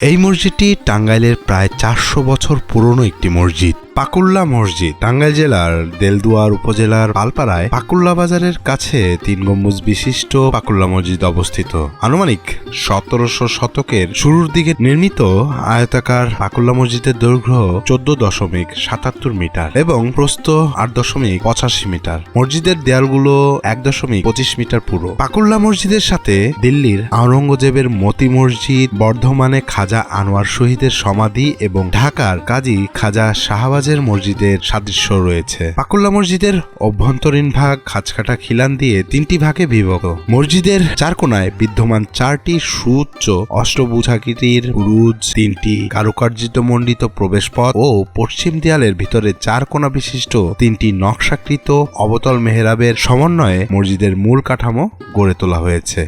এই মসজিদটি টাঙ্গাইলের প্রায় চারশো বছর পুরনো একটি মসজিদ। পাকুল্লা মসজিদ, টাঙ্গাইল জেলার দেলদুয়ার উপজেলার পালপাড়ায় পাকুল্লা বাজারের কাছে তিন গম্বুজ বিশিষ্ট পাকুল্লা মসজিদ অবস্থিত। আনুমানিক সতেরোশো শতকের শুরুর দিকে নির্মিত আয়তাকার পাকুল্লা মসজিদের দৈর্ঘ্য চোদ্দ দশমিক সাতাত্তর মিটার এবং প্রস্থ আট দশমিক পঁচাশি মিটার। মসজিদের দেয়ালগুলো এক দশমিক পঁচিশ মিটার পুরো। পাকুল্লা মসজিদের সাথে দিল্লির আওরঙ্গজেবের মতি মসজিদ, বর্ধমানে খাজা আনোয়ার শহীদের সমাধি এবং ঢাকার কাজী খাজা শাহবাজের মসজিদের সাদৃশ্য রয়েছে। পাকুল্লা মসজিদের অভ্যন্তরীণ ভাগ খাঁজকাটা খিলান দিয়ে তিনটি ভাগে বিভক্ত। মসজিদের চার কোনায় বিদ্যমান চারটি সুউচ্চ অষ্টভুজাকৃতির বুরুজ তিনটি কারুকার্যিত মণ্ডিত প্রবেশপথ ও পশ্চিম দেয়ালের ভিতরে চার কোণা বিশিষ্ট তিনটি নকশাকৃত অবতল মেহরাবের সমন্বয়ে মসজিদের মূল কাঠামো গড়ে তোলা হয়েছে।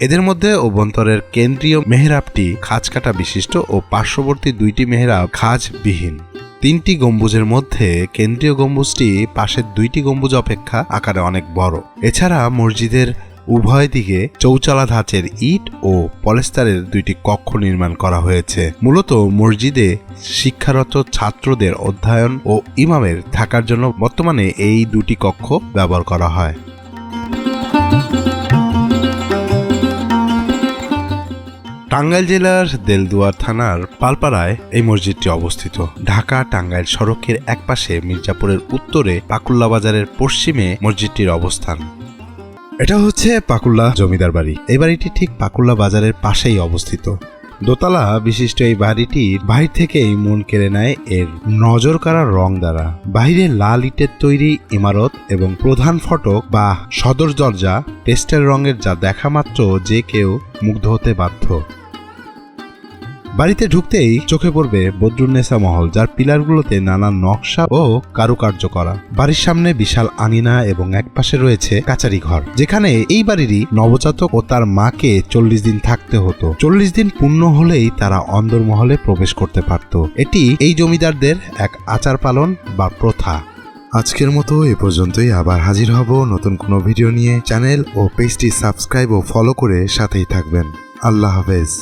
এদের মধ্যে অভ্যন্তরের কেন্দ্রীয় মেহরাবটি খাঁজকাটা বিশিষ্ট ও পার্শ্ববর্তী দুইটি মেহরাব খাজবিহীন। তিনটি গম্বুজের মধ্যে কেন্দ্রীয় গম্বুজটি পাশের দুইটি গম্বুজ অপেক্ষা আকারে অনেক বড়। এছাড়া মসজিদের উভয় দিকে চৌচালা ধাঁচের ইট ও পলেস্তারের দুইটি কক্ষ নির্মাণ করা হয়েছে। মূলত মসজিদে শিক্ষারত ছাত্রদের অধ্যয়ন ও ইমামের থাকার জন্য বর্তমানে এই দুটি কক্ষ ব্যবহার করা হয়। টাঙ্গাইল জেলার দেলদুয়ার থানার পালপাড়ায় এই মসজিদটি অবস্থিত। ঢাকা টাঙ্গাইল সড়কের একপাশে মির্জাপুরের উত্তরে পাকুল্লা বাজারের পশ্চিমে মসজিদটির অবস্থান। এটা হচ্ছে পাকুল্লা জমিদার বাড়ি। এই বাড়িটি ঠিক পাকুল্লা বাজারের পাশেই অবস্থিত। দোতলা বিশিষ্ট এই বাড়িটি বাহির থেকেই মন কেড়ে নেয় এর নজর কাড়া রং দ্বারা। বাইরে লাল ইটের তৈরি ইমারত এবং প্রধান ফটক বা সদর দরজা টেস্টের রঙের যা দেখা মাত্র যে কেউ মুগ্ধ হতে বাধ্য। বাড়িতে ঢুকতেই চোখে পড়বে বদরুন্নেসা মহল, যার পিলারগুলোতে নানা নকশা ও কারুকার্য করা। বাড়ির সামনে বিশাল আঙিনা এবং একপাশে রয়েছে কাচারি ঘর, যেখানে এই বাড়িরই নবজাতক ও তার মাকে চল্লিশ দিন থাকতে হতো। চল্লিশ দিন পূর্ণ হলেই তারা অন্দরমহলে প্রবেশ করতে পারত। এটি এই জমিদারদের এক আচার পালন বা প্রথা। আজকের মতো এ পর্যন্তই। আবার হাজির হব নতুন কোনো ভিডিও নিয়ে। চ্যানেল ও পেজটি সাবস্ক্রাইব ও ফলো করে সাথেই থাকবেন। আল্লাহ হাফেজ।